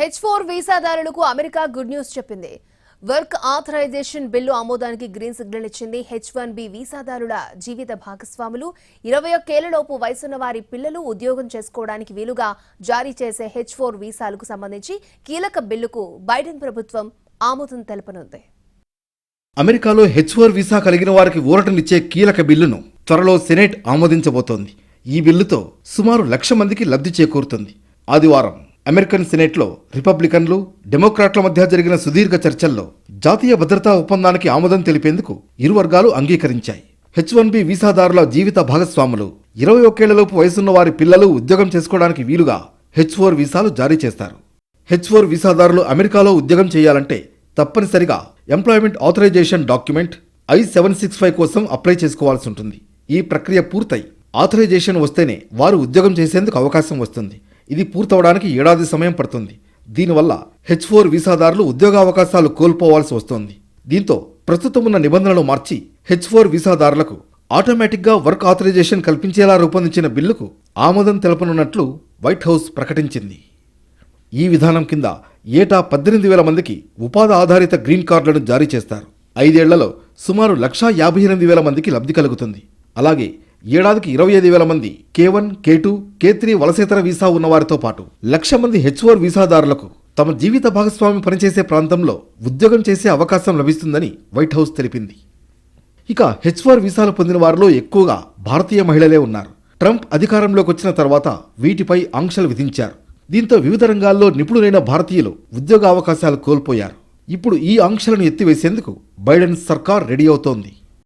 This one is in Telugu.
హెచ్ ఫోర్ వీసాదారులకు అమెరికా గుడ్ న్యూస్ చెప్పింది. వర్క్ ఆథరైజేషన్ బిల్లు ఆమోదానికి గ్రీన్ సిగ్నల్ ఇచ్చింది హెచ్ వన్ బి వీసాదారుల జీవిత భాగస్వాములు. ఇరవై ఒక్కేళ్ళలోపు వయసున్న వారి పిల్లలు ఉద్యోగం చేసుకోవడానికి వీలుగా జారీ చేసే హెచ్ ఫోర్ వీసాలకు సంబంధించి కీలక బిల్లుకు బైడెన్ ప్రభుత్వం ఆమోదం తెలపనుంది. అమెరికాలో హెచ్ ఫోర్ వీసా కలిగిన వారికి ఊరటనిచ్చే కీలక బిల్లును త్వరలో సెనేట్ ఆమోదించబోతోంది. ఈ బిల్లుతో సుమారు లక్ష మందికి లబ్ధి చేకూరుతుంది. ఆదివారం అమెరికన్ సెనేట్లో రిపబ్లికన్లు డెమోక్రాట్ల మధ్య జరిగిన సుదీర్ఘ చర్చల్లో జాతీయ భద్రతా ఒప్పందానికి ఆమోదం తెలిపేందుకు ఇరు వర్గాలు అంగీకరించాయి. హెచ్ వన్ బి వీసాదారుల జీవిత భాగస్వాములు. ఇరవై ఒకేళ్ళలోపు వయసున్న వారి పిల్లలు ఉద్యోగం చేసుకోవడానికి వీలుగా హెచ్ ఫోర్ వీసాలు జారీ చేస్తారు. హెచ్ ఫోర్ వీసాదారులు అమెరికాలో ఉద్యోగం చేయాలంటే తప్పనిసరిగా employment authorisation document I seven six five కోసం అప్లై చేసుకోవాల్సి ఉంటుంది. ఈ ప్రక్రియ పూర్తయి. ఆథరైజేషన్ వస్తేనే వారు ఉద్యోగం చేసేందుకు అవకాశం వస్తుంది. ఇది పూర్తవడానికి ఏడాది సమయం పడుతుంది. దీనివల్ల హెచ్ ఫోర్ వీసాదారులు ఉద్యోగావకాశాలు కోల్పోవాల్సి వస్తోంది. దీంతో ప్రస్తుతం ఉన్న నిబంధనలు మార్చి హెచ్ ఫోర్ వీసాదారులకు ఆటోమేటిక్గా వర్క్ ఆథరైజేషన్ కల్పించేలా రూపొందించిన బిల్లుకు ఆమోదం తెలపనున్నట్లు వైట్ హౌస్ ప్రకటించింది. ఈ విధానం కింద ఏటా పద్దెనిమిది వేల మందికి ఉపాధి ఆధారిత గ్రీన్ కార్డులను జారీ చేస్తారు. ఐదేళ్ళలో సుమారు లక్షా యాభై ఎనిమిది వేల మందికి లబ్ధి కలుగుతుంది. అలాగే ఏడాదికి ఇరవై ఐదు వేల మంది K one K two K three వలసేతర visa ఉన్నవారితో పాటు లక్ష మంది హెచ్ఓర్ వీసాదారులకు తమ జీవిత భాగస్వామి పనిచేసే ప్రాంతంలో ఉద్యోగం చేసే అవకాశం లభిస్తుందని వైట్ హౌస్ తెలిపింది. ఇక హెచ్ఓర్ వీసాలు పొందిన వారిలో ఎక్కువగా భారతీయ మహిళలే ఉన్నారు. ట్రంప్ అధికారంలోకి వచ్చిన తర్వాత వీటిపై ఆంక్షలు విధించారు. దీంతో వివిధ రంగాల్లో నిపుణులైన భారతీయులు ఉద్యోగ అవకాశాలు కోల్పోయారు. ఇప్పుడు ఈ ఆంక్షలను ఎత్తివేసేందుకు బైడెన్ సర్కార్ రెడీ అవుతోంది.